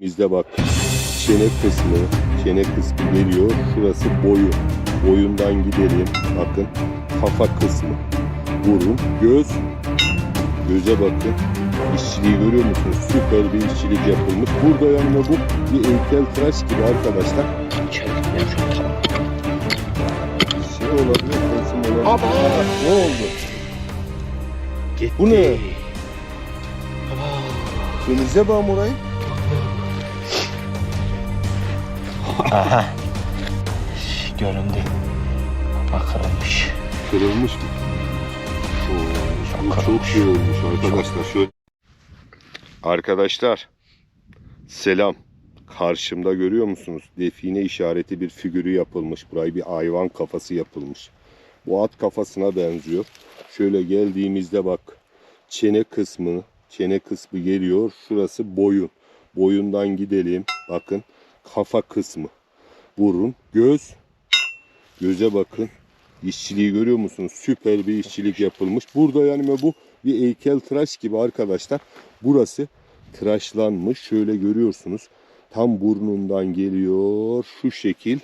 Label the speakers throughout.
Speaker 1: Bizde bak çene kısmı, çene kısmı geliyor. Şurası boyu. Boyundan gidelim. Bakın kafa kısmı. Burun, göz. Göze bakın. İşçiliği görüyor musunuz? Süper bir işçilik yapılmış. Burada yanında bu bir heykel tıraş gibi arkadaşlar. Şey olabilir, resim olabilir.
Speaker 2: Baba!
Speaker 1: Ne oldu?
Speaker 2: Gitti.
Speaker 1: Bu ne?
Speaker 2: Baba.
Speaker 1: Denize bak orayı.
Speaker 2: Aha. Göründü. Bak kırılmış.
Speaker 1: Kırılmış mı? Oo, bu çok şey olmuş arkadaşlar. Şöyle. Arkadaşlar selam. Karşımda görüyor musunuz? Define işareti bir figürü yapılmış. Burayı bir hayvan kafası yapılmış. Bu at kafasına benziyor. Şöyle geldiğimizde bak çene kısmı, çene kısmı geliyor. Şurası boyun. Boyundan gidelim. Bakın kafa kısmı. Burun, göz. Göze bakın. İşçiliği görüyor musunuz? Süper bir işçilik yapılmış. Burada yani bu bir heykel tıraş gibi arkadaşlar. Burası tıraşlanmış. Şöyle görüyorsunuz. Tam burnundan geliyor. Şu şekil.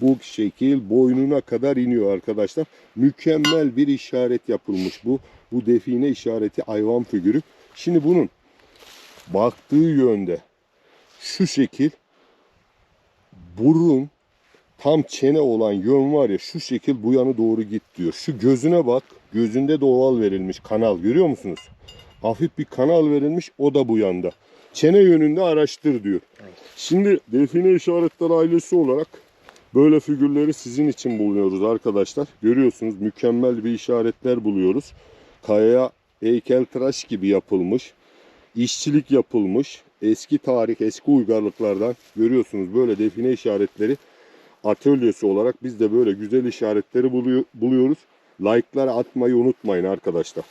Speaker 1: Bu şekil boynuna kadar iniyor arkadaşlar. Mükemmel bir işaret yapılmış bu. Bu define işareti hayvan figürü. Şimdi bunun baktığı yönde şu şekil burun tam çene olan yön var ya şu şekil bu yana doğru git diyor. Şu gözüne bak. Gözünde de oval verilmiş kanal görüyor musunuz? Hafif bir kanal verilmiş o da bu yanda. Çene yönünde araştır diyor. Şimdi define işaretler ailesi olarak böyle figürleri sizin için buluyoruz arkadaşlar. Görüyorsunuz mükemmel bir işaretler buluyoruz. Kayaya heykeltıraş gibi yapılmış. işçilik yapılmış. Eski tarih, eski uygarlıklardan görüyorsunuz böyle define işaretleri atölyesi olarak biz de böyle güzel işaretleri buluyor- buluyoruz. Like'ları atmayı unutmayın arkadaşlar.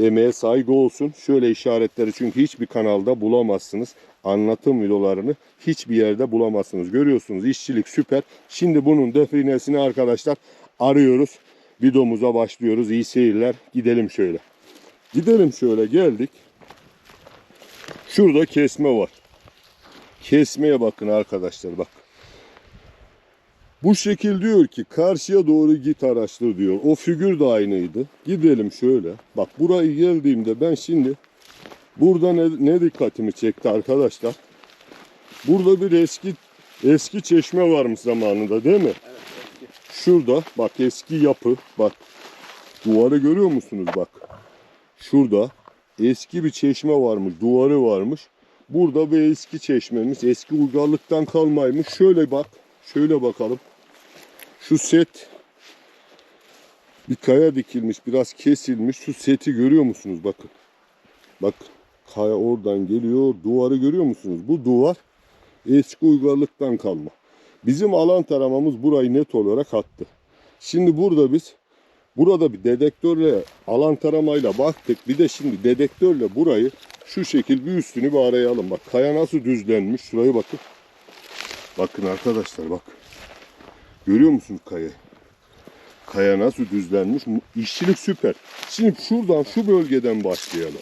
Speaker 1: Emeğe saygı olsun. Şöyle işaretleri çünkü hiçbir kanalda bulamazsınız. Anlatım videolarını hiçbir yerde bulamazsınız. Görüyorsunuz işçilik süper. Şimdi bunun definesini arkadaşlar arıyoruz. Videomuza başlıyoruz. İyi seyirler. Gidelim şöyle. Gidelim şöyle geldik. Şurada kesme var. Kesmeye bakın arkadaşlar bak. Bu şekil diyor ki karşıya doğru git araştır diyor. O figür de aynıydı. Gidelim şöyle. Bak burayı geldiğimde ben şimdi burada ne, ne dikkatimi çekti arkadaşlar. Burada bir eski eski çeşme varmış zamanında değil mi? Şurada bak eski yapı bak. Duvarı görüyor musunuz bak. Şurada eski bir çeşme varmış, duvarı varmış. Burada bir eski çeşmemiz, eski uygarlıktan kalmaymış. Şöyle bak, şöyle bakalım. Şu set bir kaya dikilmiş, biraz kesilmiş. Şu seti görüyor musunuz? Bakın. Bak kaya oradan geliyor. Duvarı görüyor musunuz? Bu duvar eski uygarlıktan kalma. Bizim alan taramamız burayı net olarak attı. Şimdi burada biz burada bir dedektörle alan taramayla baktık. Bir de şimdi dedektörle burayı şu şekil bir üstünü bir arayalım. Bak kaya nasıl düzlenmiş. Şuraya bakın. Bakın arkadaşlar bak. Görüyor musunuz kaya? Kaya nasıl düzlenmiş? İşçilik süper. Şimdi şuradan şu bölgeden başlayalım.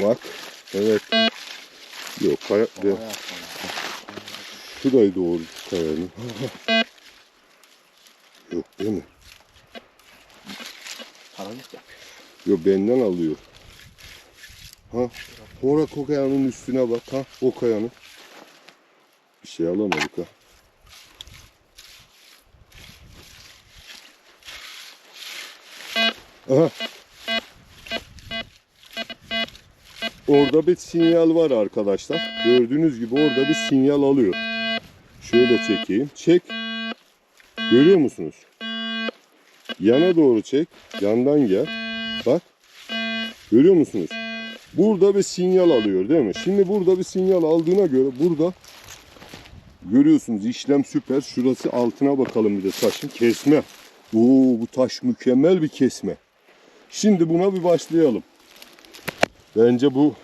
Speaker 1: Bak. Evet. Yok kaya. De, şurayı doğru kayanın. Yok değil mi?
Speaker 2: Paralık yapıyor.
Speaker 1: Yok benden alıyor. Ha. Ora o kayanın üstüne bak. Ha o kayanın. Bir şey alamadık ha. Aha. Orada bir sinyal var arkadaşlar. Gördüğünüz gibi orada bir sinyal alıyor. Şöyle çekeyim. Çek. Görüyor musunuz? Yana doğru çek. Yandan gel. Bak. Görüyor musunuz? Burada bir sinyal alıyor değil mi? Şimdi burada bir sinyal aldığına göre burada görüyorsunuz işlem süper. Şurası altına bakalım bir de taşın. Kesme. Oo bu taş mükemmel bir kesme. Şimdi buna bir başlayalım. Bence bu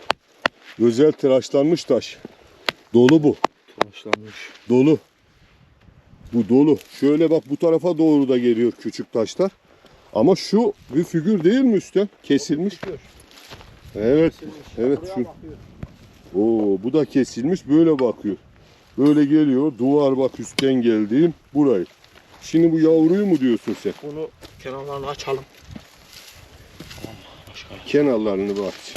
Speaker 1: özel tıraşlanmış taş. Dolu bu.
Speaker 2: Tıraşlanmış.
Speaker 1: Dolu. Bu dolu. Şöyle bak bu tarafa doğru da geliyor küçük taşlar. Ama şu bir figür değil mi üstten? Kesilmiş. Evet. Evet şu. Oo bu da kesilmiş böyle bakıyor. Böyle geliyor. Duvar bak üstten geldiğim burayı. Şimdi bu yavruyu mu diyorsun sen?
Speaker 3: Bunu kenarlarını açalım.
Speaker 1: Kenarlarını aç.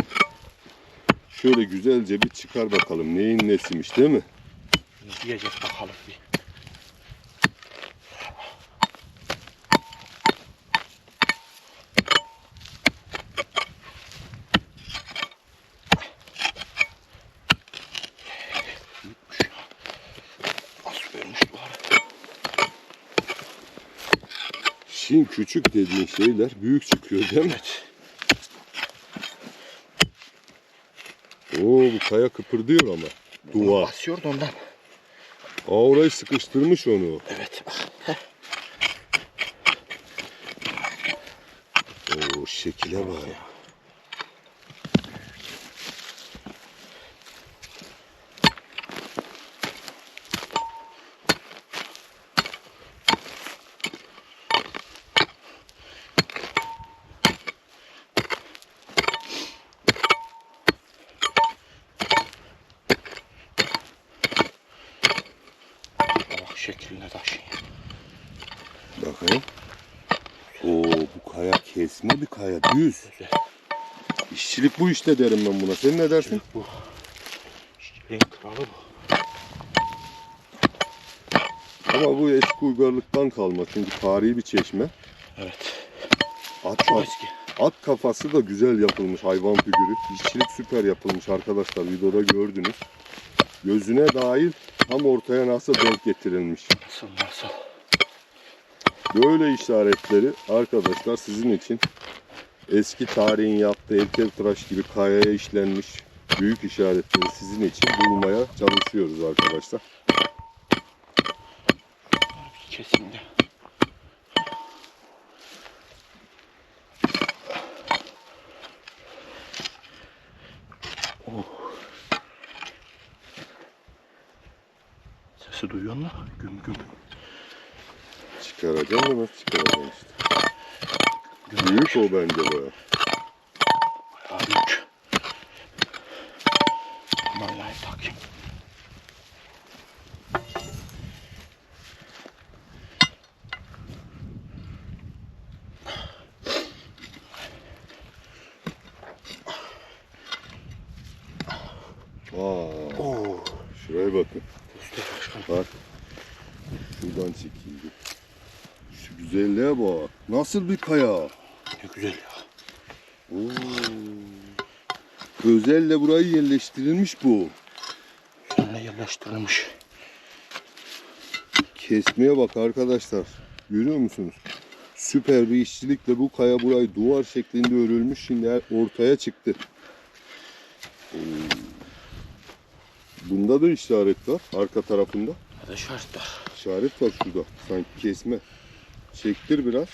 Speaker 1: Şöyle güzelce bir çıkar bakalım neyin nesiymiş değil mi?
Speaker 3: diyeceğiz bakalım bir. Büyükmüş ya. Nasıl vermiş bu ara?
Speaker 1: Şimdi küçük dediğin şeyler büyük çıkıyor değil mi?
Speaker 3: Evet.
Speaker 1: Oo bu kaya kıpırdıyor ama. Duvar.
Speaker 3: Basıyordu ondan.
Speaker 1: Aa orayı sıkıştırmış onu.
Speaker 3: Evet.
Speaker 1: Oo şekile bak.
Speaker 3: Bak şekline taşın.
Speaker 1: Bakayım. Oo bu kaya kesme bir kaya düz.
Speaker 3: Güzel.
Speaker 1: İşçilik bu işte derim ben buna. Sen ne dersin?
Speaker 3: Bu. Renk kralı bu.
Speaker 1: Ama bu eski uygarlıktan kalma. Çünkü tarihi bir çeşme.
Speaker 3: Evet.
Speaker 1: At,
Speaker 3: Çok
Speaker 1: at,
Speaker 3: eski.
Speaker 1: at kafası da güzel yapılmış hayvan figürü. İşçilik süper yapılmış arkadaşlar. Videoda gördünüz. Gözüne dahil tam ortaya nasıl denk getirilmiş.
Speaker 3: Nasıl nasıl?
Speaker 1: Böyle işaretleri arkadaşlar sizin için eski tarihin yaptığı heykeltıraş gibi kayaya işlenmiş büyük işaretleri sizin için bulmaya çalışıyoruz arkadaşlar.
Speaker 3: Bir
Speaker 1: Çıkaracağım da nasıl çıkaracağım işte.
Speaker 3: güm.
Speaker 1: Büyük o bence baya.
Speaker 3: Bayağı büyük. Vallahi takayım.
Speaker 1: Aa,
Speaker 3: Oo.
Speaker 1: şuraya bakın.
Speaker 3: Göster başkanım.
Speaker 1: Bak. Şuradan çekildi. Güzelliğe bak. Nasıl bir kaya?
Speaker 3: Ne güzel ya.
Speaker 1: Oo. Özelle burayı yerleştirilmiş bu.
Speaker 3: Sonra yerleştirilmiş.
Speaker 1: Kesmeye bak arkadaşlar. Görüyor musunuz? Süper bir işçilikle bu kaya burayı duvar şeklinde örülmüş. Şimdi ortaya çıktı. Oo. Bunda da işaret var. Arka tarafında.
Speaker 3: Hadi şartlar.
Speaker 1: İşaret var şurada. Sanki kesme. Çektir biraz.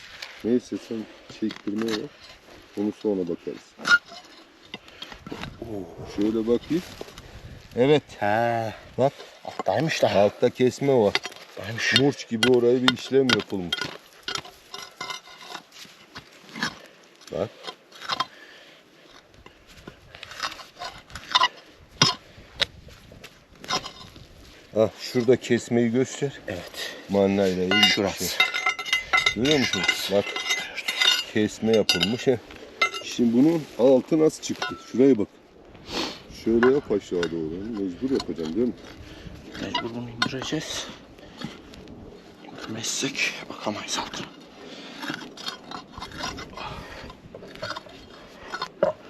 Speaker 1: Neyse sen çektirmeye bak. Onu sonra bakarız. Şöyle bakayım. Evet.
Speaker 3: He.
Speaker 1: Bak.
Speaker 3: Alttaymış da.
Speaker 1: Altta kesme var.
Speaker 3: Alttaymış.
Speaker 1: Murç gibi oraya bir işlem yapılmış. Bak. Ah şurada kesmeyi göster.
Speaker 3: Evet.
Speaker 1: Mannayla iyi
Speaker 3: Şurası.
Speaker 1: şey. Görüyor musun? Bak kesme yapılmış. Şimdi bunun altı nasıl çıktı? Şuraya bak. Şöyle yap aşağı doğru. Mecbur yapacağım değil mi?
Speaker 3: Mecbur bunu indireceğiz. İndirmezsek bakamayız altına.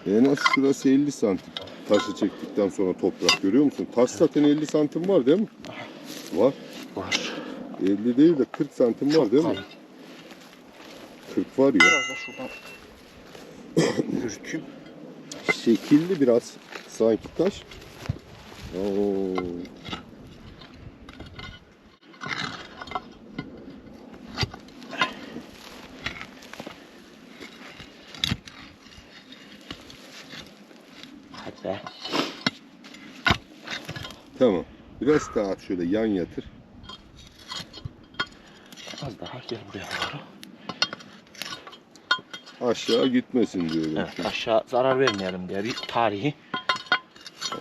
Speaker 1: En az şurası 50 santim. Taşı çektikten sonra toprak görüyor musun? Taş zaten 50 santim var değil mi? Var.
Speaker 3: Var.
Speaker 1: 50 değil de 40 santim var değil mi? 40 var ya.
Speaker 3: Biraz da şuradan yürüteyim.
Speaker 1: Şekilli biraz sanki taş. Oo.
Speaker 3: Hadi be.
Speaker 1: Tamam. Biraz daha şöyle yan yatır.
Speaker 3: Az daha gel buraya doğru.
Speaker 1: Aşağı gitmesin diyorum.
Speaker 3: Evet aşağı zarar vermeyelim diye bir tarihi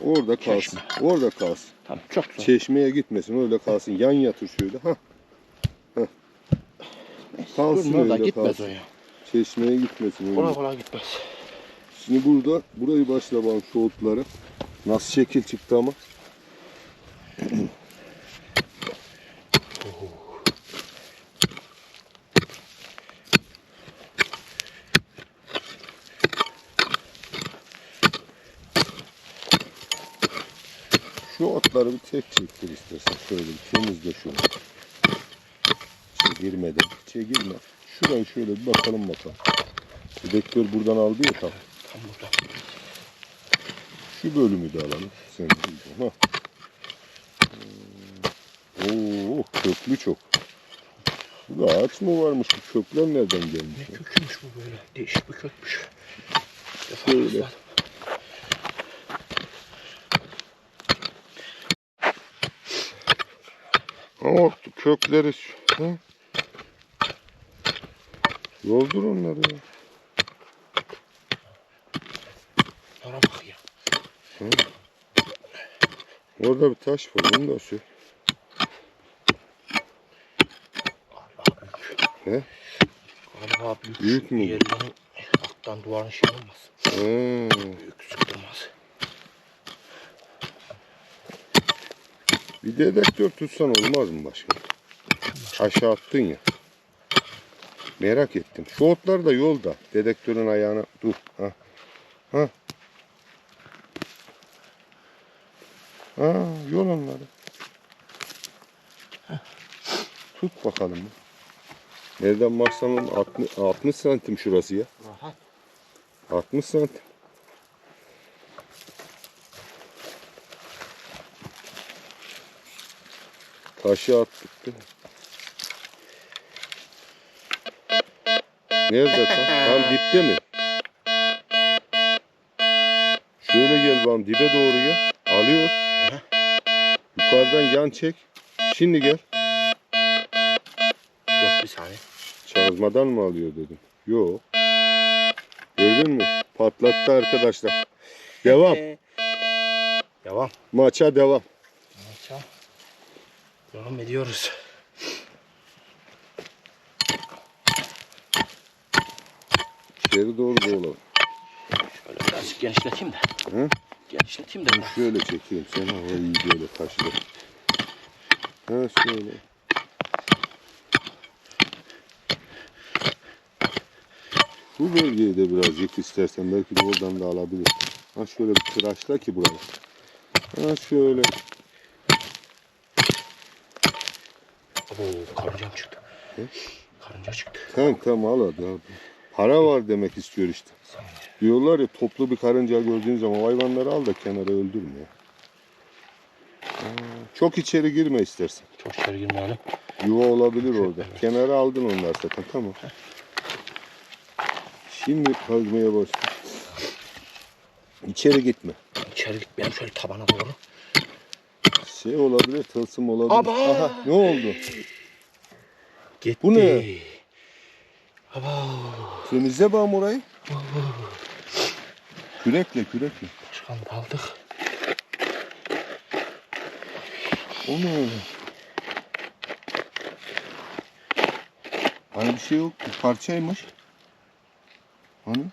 Speaker 1: Orada kalsın. Orada kalsın.
Speaker 3: Tamam çok güzel.
Speaker 1: Çeşmeye gitmesin. Öyle kalsın. Yan yatır şöyle. Ha. Kalsın
Speaker 3: Durma da
Speaker 1: öyle
Speaker 3: gitmez
Speaker 1: kalsın.
Speaker 3: o ya.
Speaker 1: Çeşmeye gitmesin. öyle.
Speaker 3: Kolay kolay gitmez.
Speaker 1: Şimdi burada burayı başla bakalım şu otları. Nasıl şekil çıktı ama. Şu otları bir tek çektir istersen. Şöyle bir temizle şunu. İçe girmeden. İçe girme. Şurayı şöyle bir bakalım bakalım. Dedektör buradan aldı ya tam.
Speaker 3: Tam burada.
Speaker 1: Şu bölümü de alalım. Sen de. Ha. Hmm. Oo, köklü çok. Burada ağaç mı varmış? Bu kökler nereden gelmiş?
Speaker 3: Ne kökmüş bu böyle? Değişik bir kökmüş.
Speaker 1: Şöyle.
Speaker 3: rastladım.
Speaker 1: Ama kökleri şu. Ha? Yoldur onları ya.
Speaker 3: Bana bak ya.
Speaker 1: Orada bir taş var. Onu da sür. He?
Speaker 3: Galiba büyük.
Speaker 1: Büyük mü?
Speaker 3: Yerlerin alttan duvarın şey olmaz.
Speaker 1: Ha.
Speaker 3: Büyük sıktırmaz.
Speaker 1: Bir dedektör tutsan olmaz mı başka? Aşağı attın ya. Merak ettim. Şu otlar da yolda. Dedektörün ayağına dur. Ha. Ha. Ha, yol onları. Tut bakalım. Nereden baksan 60, 60 santim şurası ya.
Speaker 3: Rahat.
Speaker 1: 60 santim. Taşı attık değil mi? Nerede tam? Tam dipte mi? Şöyle gel bana dibe doğru gel. Alıyor.
Speaker 3: Aha.
Speaker 1: Yukarıdan yan çek. Şimdi gel.
Speaker 3: Yok bir saniye.
Speaker 1: Çazmadan mı alıyor dedim. Yok. Gördün mü? Patlattı arkadaşlar. Devam.
Speaker 3: Ee, Devam.
Speaker 1: Maça devam.
Speaker 3: Maça. Devam ediyoruz.
Speaker 1: İçeri doğru dolalım.
Speaker 3: Şöyle birazcık genişleteyim de.
Speaker 1: Hı?
Speaker 3: Genişleteyim de.
Speaker 1: Şöyle çekeyim seni hava iyi böyle taşlı. Ha şöyle. Bu bölgeyi de biraz yık istersen belki de oradan da alabilir. Ha şöyle bir tıraşla ki burayı. Ha şöyle.
Speaker 3: Oo karıncam çıktı.
Speaker 1: Hı?
Speaker 3: Karınca çıktı.
Speaker 1: Tamam tamam al hadi abi. Para var demek istiyor işte. Diyorlar ya toplu bir karınca gördüğün zaman hayvanları al da kenara öldürme. ya. Çok içeri girme istersen.
Speaker 3: Çok içeri girmeyelim.
Speaker 1: Yuva olabilir orada. Kenara aldın onlar zaten tamam. Şimdi kazmaya başla. İçeri gitme.
Speaker 3: İçeri gitmeyelim şöyle tabana doğru.
Speaker 1: Şey olabilir, tılsım olabilir.
Speaker 3: Aba!
Speaker 1: Aha, ne oldu?
Speaker 3: Gitti.
Speaker 1: Bu ne? Temizle bakalım orayı. Kürekle, kürekle.
Speaker 3: Başkan daldık.
Speaker 1: O ne öyle? Hani bir şey yok. Bir parçaymış. Hani?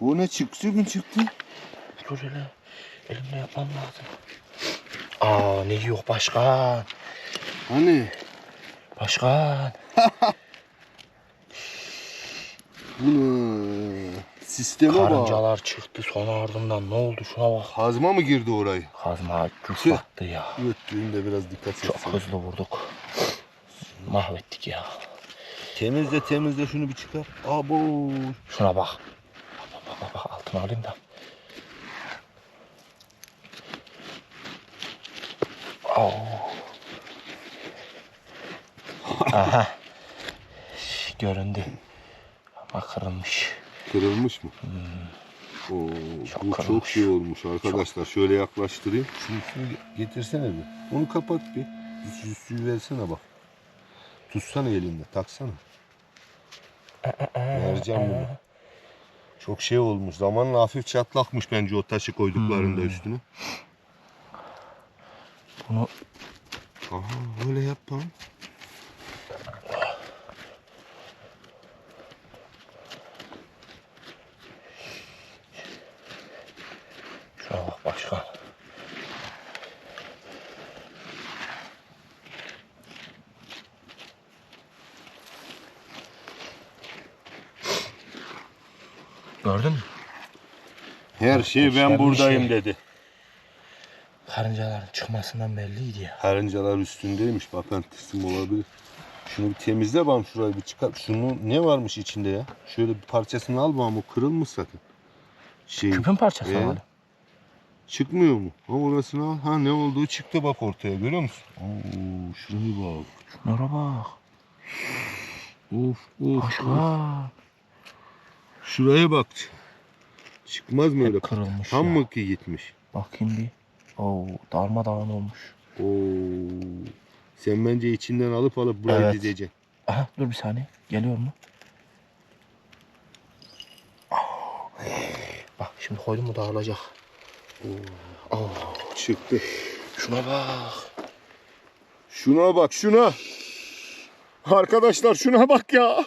Speaker 1: O ne çıktı mı çıktı?
Speaker 3: Dur hele. Elimle yapmam lazım. Aa ne yok başkan.
Speaker 1: Hani?
Speaker 3: Başkan.
Speaker 1: Bu ne? Sisteme bak.
Speaker 3: Karıncalar çıktı son ardından ne oldu şuna bak.
Speaker 1: Kazma mı girdi orayı?
Speaker 3: Kazma cüslattı ya.
Speaker 1: Öttüğünde biraz dikkat
Speaker 3: Çok hızlı vurduk. Mahvettik ya.
Speaker 1: Temizle temizle şunu bir çıkar. Abo.
Speaker 3: Şuna bak. Bak bak bak, bak altına alayım da. Oo. Aha. Göründü. Ama kırılmış.
Speaker 1: Kırılmış mı? Oo,
Speaker 3: Çok
Speaker 1: bu çok
Speaker 3: kırılmış.
Speaker 1: iyi olmuş arkadaşlar. Şöyle yaklaştırayım. Şu üstünü getirsene bir. Onu kapat bir. Şu suyu versene bak. Tutsana elinde, taksana. Vereceğim bunu. Çok şey olmuş. Zamanla hafif çatlakmış bence o taşı koyduklarında
Speaker 3: Hmm.
Speaker 1: üstüne.
Speaker 3: Bunu
Speaker 1: Aha öyle yap
Speaker 3: bak başkan. Gördün mü?
Speaker 1: Her şey ben buradayım dedi.
Speaker 3: Karıncaların çıkmasından belliydi ya.
Speaker 1: Karıncalar üstündeymiş. Bakın teslim olabilir. Şunu bir temizle bakalım şurayı bir çıkar. Şunu ne varmış içinde ya? Şöyle bir parçasını al bakalım o kırılmış zaten. Şey,
Speaker 3: Küpün parçası
Speaker 1: Ee?
Speaker 3: var.
Speaker 1: Çıkmıyor mu? Ha orasını al. Ha ne olduğu çıktı bak ortaya görüyor musun? Oo, şuraya bak.
Speaker 3: Şunlara bak.
Speaker 1: Of of.
Speaker 3: Başkan.
Speaker 1: Şuraya bak. Çıkmaz mı öyle?
Speaker 3: Kırılmış
Speaker 1: Tam
Speaker 3: ya.
Speaker 1: mı ki gitmiş?
Speaker 3: Bakayım bir. Oo, darmadağın olmuş.
Speaker 1: Oo. Sen bence içinden alıp alıp burayı
Speaker 3: Evet.
Speaker 1: dizeceksin.
Speaker 3: Aha dur bir saniye. Geliyor mu? Bak şimdi koydum mu dağılacak. Oo,
Speaker 1: Çıktı.
Speaker 3: şuna bak.
Speaker 1: Şuna bak şuna. Arkadaşlar şuna bak ya.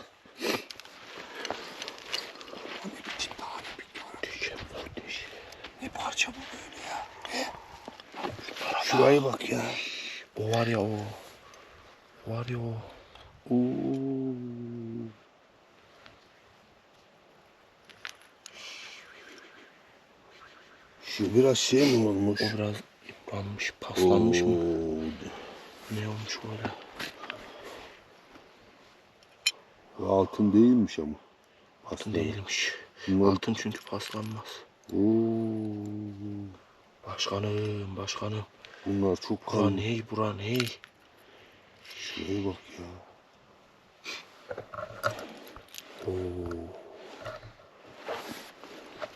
Speaker 3: Ne parça bu böyle ya?
Speaker 1: Şuraya bak ya.
Speaker 3: O var ya o. O Var ya o.
Speaker 1: Oo. Şu biraz şey mi olmuş?
Speaker 3: O biraz yıpranmış, paslanmış mı?
Speaker 1: Oo.
Speaker 3: Ne olmuş öyle?
Speaker 1: Altın değilmiş ama.
Speaker 3: Altın
Speaker 1: Aslan.
Speaker 3: değilmiş.
Speaker 1: Bunlar-
Speaker 3: Altın çünkü paslanmaz.
Speaker 1: Oo.
Speaker 3: Başkanım, başkanım.
Speaker 1: Bunlar çok kalın.
Speaker 3: ney, bura ney?
Speaker 1: Şuraya bak ya.
Speaker 3: Oo.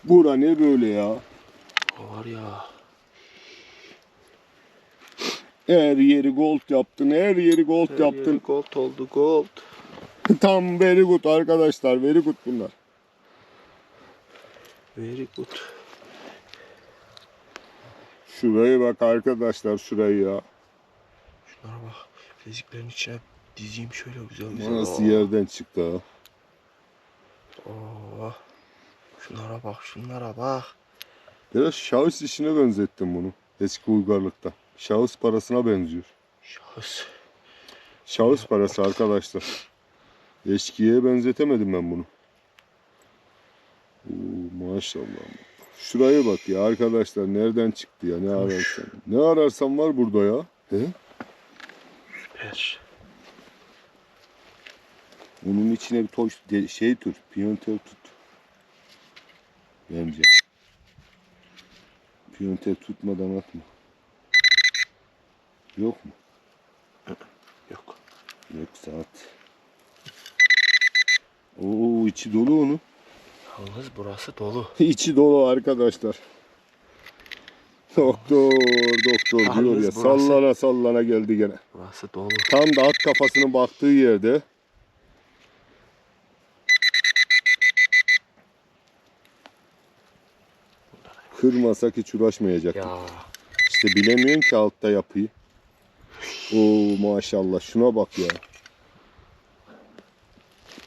Speaker 1: Bura ne böyle ya?
Speaker 3: Var ya.
Speaker 1: Her yeri gold yaptın, her yeri gold yaptın.
Speaker 3: Gold oldu, gold.
Speaker 1: Tam very good arkadaşlar, very good bunlar.
Speaker 3: Very good.
Speaker 1: Şuraya bak arkadaşlar, şurayı ya.
Speaker 3: Şunlara bak. Bileziklerin içine dizeyim şöyle güzel güzel.
Speaker 1: Nasıl yerden çıktı ha?
Speaker 3: Oo. Şunlara bak, şunlara bak.
Speaker 1: Biraz şahıs işine benzettim bunu. Eski uygarlıkta. Şahıs parasına benziyor.
Speaker 3: Şahıs.
Speaker 1: Şahıs parası arkadaşlar. Eskiye benzetemedim ben bunu. Oo, maşallah. Şuraya bak ya arkadaşlar nereden çıktı ya ne ararsan. Ne ararsan var burada ya. He?
Speaker 3: Süper.
Speaker 1: Bunun içine bir toş, şey tut, piyonter tut. Bence. Piyonter tutmadan atma. Yok mu?
Speaker 3: Yok.
Speaker 1: Yok saat. Oo içi dolu onun.
Speaker 3: Yalnız burası dolu.
Speaker 1: İçi dolu arkadaşlar. Doktor, doktor diyor
Speaker 3: Yalnız
Speaker 1: ya.
Speaker 3: burası-
Speaker 1: Sallana sallana geldi gene.
Speaker 3: Burası dolu.
Speaker 1: Tam da at kafasının baktığı yerde. Kırmasak hiç uğraşmayacaktık.
Speaker 3: Ya.
Speaker 1: İşte bilemiyorsun ki altta yapıyı. Oo maşallah şuna bak ya.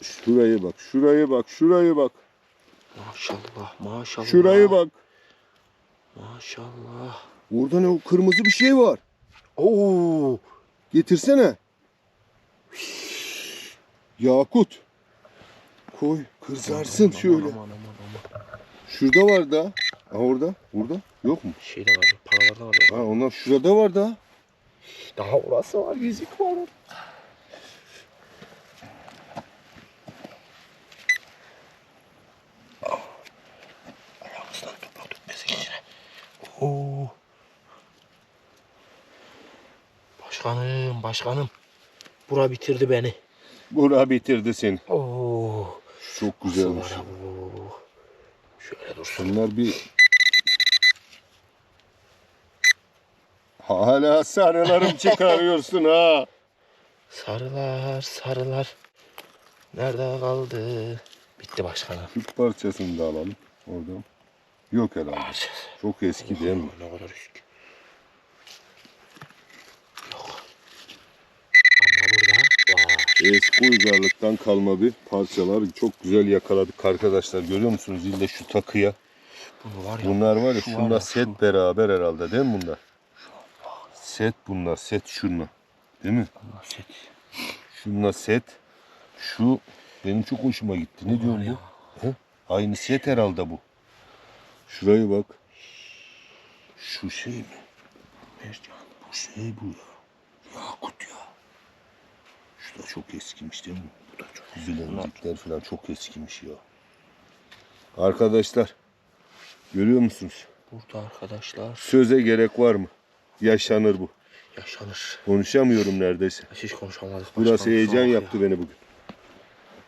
Speaker 1: Şuraya bak, şuraya bak, şuraya bak.
Speaker 3: Maşallah, maşallah.
Speaker 1: Şuraya bak.
Speaker 3: Maşallah.
Speaker 1: Orada ne o kırmızı bir şey var.
Speaker 3: Oo.
Speaker 1: Getirsene. Yakut. Koy kırzarsın
Speaker 3: Aman,
Speaker 1: şöyle.
Speaker 3: Aman aman aman.
Speaker 1: Şurada var da. Ha orada. Burada. Yok mu?
Speaker 3: Şey de var, paralarda var.
Speaker 1: Ha onlar şurada var da.
Speaker 3: Daha orası var, yüzük var. Ayağımızdan toprak dökmesin içine. Oo. Başkanım, başkanım. Bura bitirdi beni.
Speaker 1: Bura bitirdi seni.
Speaker 3: Oo.
Speaker 1: Çok güzelmiş.
Speaker 3: Şöyle dursun.
Speaker 1: Bunlar bir... Hala sarılarım çıkarıyorsun ha.
Speaker 3: Sarılar, sarılar. Nerede kaldı? Bitti başkanım.
Speaker 1: Şu parçasını da alalım oradan. Yok herhalde. Çok eski değil mi?
Speaker 3: Ne kadar eski. Yok. Ama burada var.
Speaker 1: Eski uygarlıktan kalma bir parçalar. Çok güzel yakaladık arkadaşlar. Görüyor musunuz? İlle şu takıya.
Speaker 3: Bunu var ya.
Speaker 1: Bunlar var ya
Speaker 3: şu
Speaker 1: şunlar set beraber herhalde değil mi bunlar? Set bunlar set şunlar. Değil mi?
Speaker 3: Bunlar set.
Speaker 1: Şunlar set. Şu benim çok hoşuma gitti. Ne diyorsun
Speaker 3: ya.
Speaker 1: bu? He? Aynı set herhalde bu. Şuraya bak. Şu şey mi?
Speaker 3: Mercan.
Speaker 1: Bu şey bu ya. Yakut ya. Şu da çok eskimiş değil mi?
Speaker 3: Bu da çok
Speaker 1: Bilezikler falan çok eskimiş ya. Arkadaşlar görüyor musunuz?
Speaker 3: Burada arkadaşlar
Speaker 1: Söze gerek var mı? Yaşanır bu.
Speaker 3: yaşanır.
Speaker 1: Konuşamıyorum neredeyse.
Speaker 3: Hiç konuşamadık.
Speaker 1: Burası
Speaker 3: başkanım,
Speaker 1: heyecan
Speaker 3: soğuk ya.
Speaker 1: yaptı beni bugün.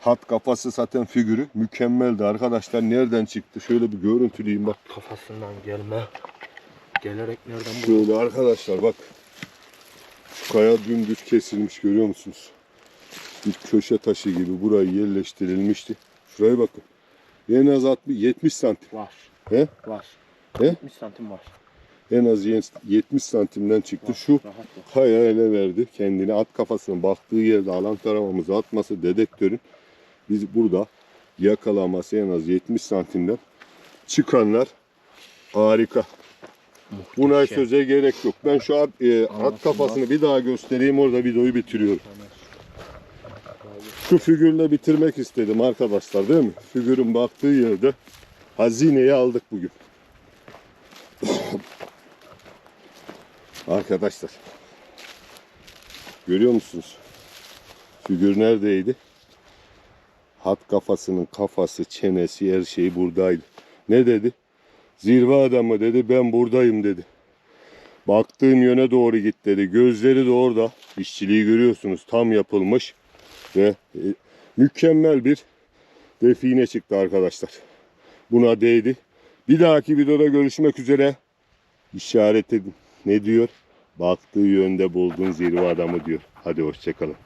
Speaker 1: Hat kafası zaten figürü mükemmeldi arkadaşlar. Nereden çıktı? Şöyle bir görüntüleyeyim bak.
Speaker 3: Kafasından gelme. Gelerek nereden?
Speaker 1: Şöyle arkadaşlar bak. Şu kaya dümdüz kesilmiş görüyor musunuz? Bir köşe taşı gibi buraya yerleştirilmişti. Şuraya bakın. En az 60, 70 santim.
Speaker 3: Var.
Speaker 1: He?
Speaker 3: Var.
Speaker 1: He?
Speaker 3: 70 santim var.
Speaker 1: En az 70 santimden çıktı. Şu
Speaker 3: Rahat var.
Speaker 1: kaya ele verdi kendini. At kafasına baktığı yerde alan taramamızı atması dedektörün biz burada yakalaması en az 70 santimden çıkanlar harika. Buna
Speaker 3: Muhteşem.
Speaker 1: söze gerek yok. Ben şu at, e, at kafasını bir daha göstereyim orada videoyu bitiriyorum. Şu figürle bitirmek istedim arkadaşlar değil mi? Figürün baktığı yerde hazineyi aldık bugün. Arkadaşlar. Görüyor musunuz? Figür neredeydi? Hat kafasının kafası, çenesi, her şeyi buradaydı. Ne dedi? Zirve adamı dedi ben buradayım dedi. Baktığın yöne doğru git dedi. Gözleri de orada. İşçiliği görüyorsunuz tam yapılmış. Ve e, mükemmel bir define çıktı arkadaşlar. Buna değdi. Bir dahaki videoda görüşmek üzere. İşaret edin. Ne diyor? Baktığı yönde buldun zirve adamı diyor. Hadi hoşçakalın.